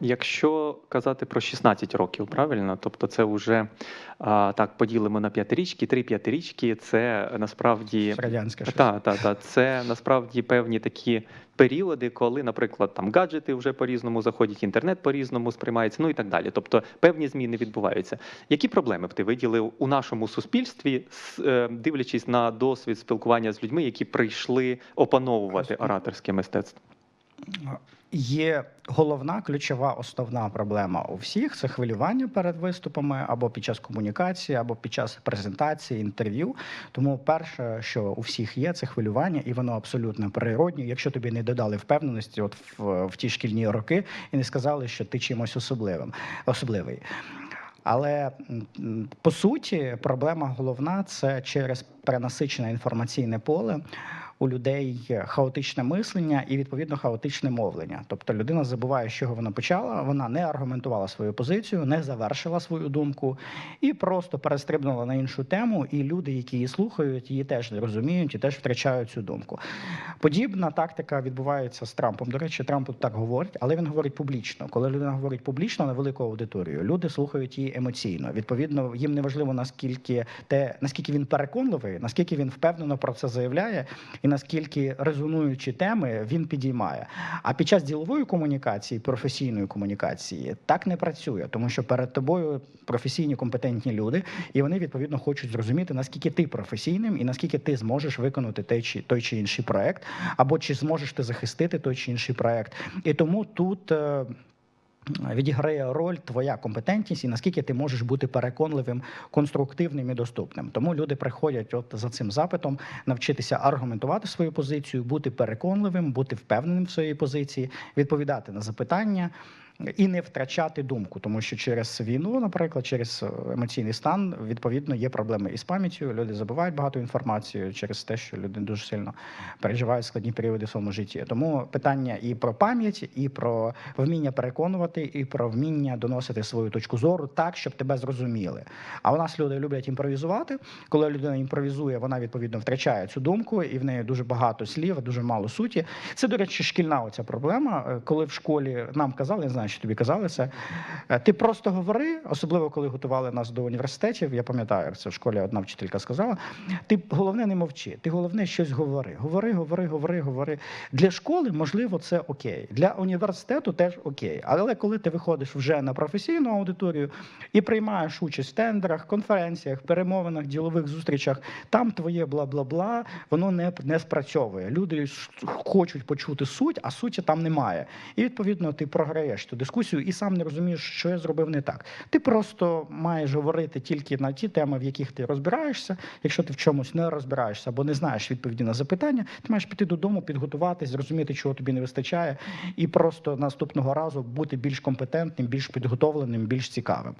Якщо казати про 16 років, правильно? Тобто це вже а, так поділимо на п'ятирічки. Три п'ятирічки це насправді Радянське щось. та, та, та, це насправді певні такі періоди, коли, наприклад, там гаджети вже по-різному заходять, інтернет по-різному сприймається, ну і так далі. Тобто певні зміни відбуваються. Які проблеми б ти виділив у нашому суспільстві, е, дивлячись на досвід спілкування з людьми, які прийшли опановувати ораторське мистецтво? Є головна ключова основна проблема у всіх це хвилювання перед виступами або під час комунікації, або під час презентації, інтерв'ю. Тому перше, що у всіх є, це хвилювання, і воно абсолютно природнє. Якщо тобі не додали впевненості, от в, в ті шкільні роки, і не сказали, що ти чимось особливим особливий. Але по суті, проблема головна це через перенасичене інформаційне поле. У людей хаотичне мислення і відповідно хаотичне мовлення. Тобто людина забуває, з чого вона почала, вона не аргументувала свою позицію, не завершила свою думку і просто перестрибнула на іншу тему. І люди, які її слухають, її теж не розуміють і теж втрачають цю думку. Подібна тактика відбувається з Трампом. До речі, Трамп так говорить, але він говорить публічно. Коли людина говорить публічно на велику аудиторію, люди слухають її емоційно. Відповідно, їм не важливо наскільки те, наскільки він переконливий, наскільки він впевнено про це заявляє, і наскільки резонуючі теми він підіймає. А під час ділової комунікації, професійної комунікації, так не працює, тому що перед тобою професійні компетентні люди, і вони відповідно хочуть зрозуміти, наскільки ти професійним і наскільки ти зможеш виконати той чи той чи інший проект, або чи зможеш ти захистити той чи інший проект. І тому тут. Відіграє роль твоя компетентність і наскільки ти можеш бути переконливим, конструктивним і доступним. Тому люди приходять от за цим запитом навчитися аргументувати свою позицію, бути переконливим, бути впевненим в своїй позиції, відповідати на запитання і не втрачати думку, тому що через війну, наприклад, через е, емоційний стан, відповідно, є проблеми із пам'яттю. Люди забувають багато інформації через те, що люди дуже сильно переживають складні періоди в своєму житті. Тому питання і про пам'ять, і про вміння переконувати, і про вміння доносити свою точку зору так, щоб тебе зрозуміли. А у нас люди люблять імпровізувати. Коли людина імпровізує, вона відповідно втрачає цю думку, і в неї дуже багато слів, дуже мало суті. Це, до речі, шкільна оця проблема. Е, Коли в школі нам казали, не знаю, що тобі казали це. е, Ти просто говори, особливо коли готували нас до університетів. Я пам'ятаю, це в школі одна вчителька сказала. Ти головне не мовчи, ти головне щось говори. Говори, говори, говори, говори. Для школи, можливо, це окей. Для університету теж окей. Але коли ти виходиш вже на професійну аудиторію і приймаєш участь в тендерах, конференціях, перемовинах, ділових зустрічах, там твоє бла-бла-бла, воно не, не спрацьовує. Люди хочуть почути суть, а суті там немає. І відповідно ти програєш дискусію і сам не розумієш, що я зробив не так. Ти просто маєш говорити тільки на ті теми, в яких ти розбираєшся. Якщо ти в чомусь не розбираєшся або не знаєш відповіді на запитання, ти маєш піти додому, підготуватись, зрозуміти, чого тобі не вистачає, і просто наступного разу бути більш компетентним, більш підготовленим, більш цікавим.